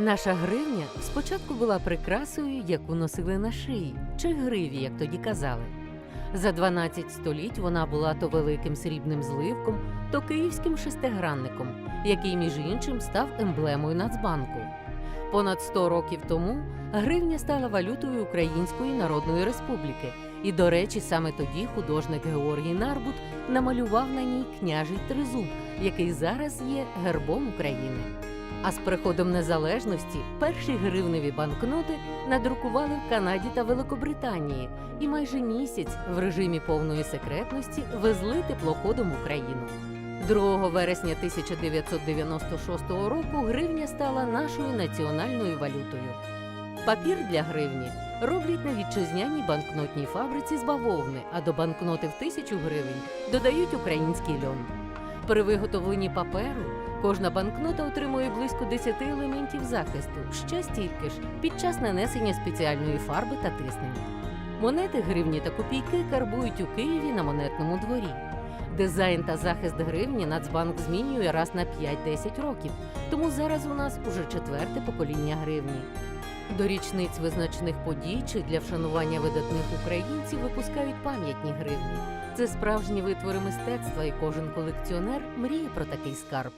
Наша гривня спочатку була прикрасою, яку носили на шиї, чи гриві, як тоді казали. За 12 століть вона була то великим срібним зливком, то київським шестигранником, який, між іншим, став емблемою Нацбанку. Понад 100 років тому гривня стала валютою Української Народної Республіки, і, до речі, саме тоді художник Георгій Нарбут намалював на ній княжий тризуб, який зараз є гербом України. А з приходом незалежності перші гривневі банкноти надрукували в Канаді та Великобританії і майже місяць в режимі повної секретності везли теплоходом Україну. 2 вересня 1996 року гривня стала нашою національною валютою. Папір для гривні роблять на вітчизняній банкнотній фабриці з бавовни, а до банкноти в тисячу гривень додають український льон. При виготовленні паперу кожна банкнота отримує близько 10 елементів захисту, ще стільки ж під час нанесення спеціальної фарби та тиснення. Монети гривні та копійки карбують у Києві на монетному дворі. Дизайн та захист гривні Нацбанк змінює раз на 5-10 років, тому зараз у нас уже четверте покоління гривні. До річниць визначених подій чи для вшанування видатних українців випускають пам'ятні гривні. Це справжні витвори мистецтва, і кожен колекціонер мріє про такий скарб.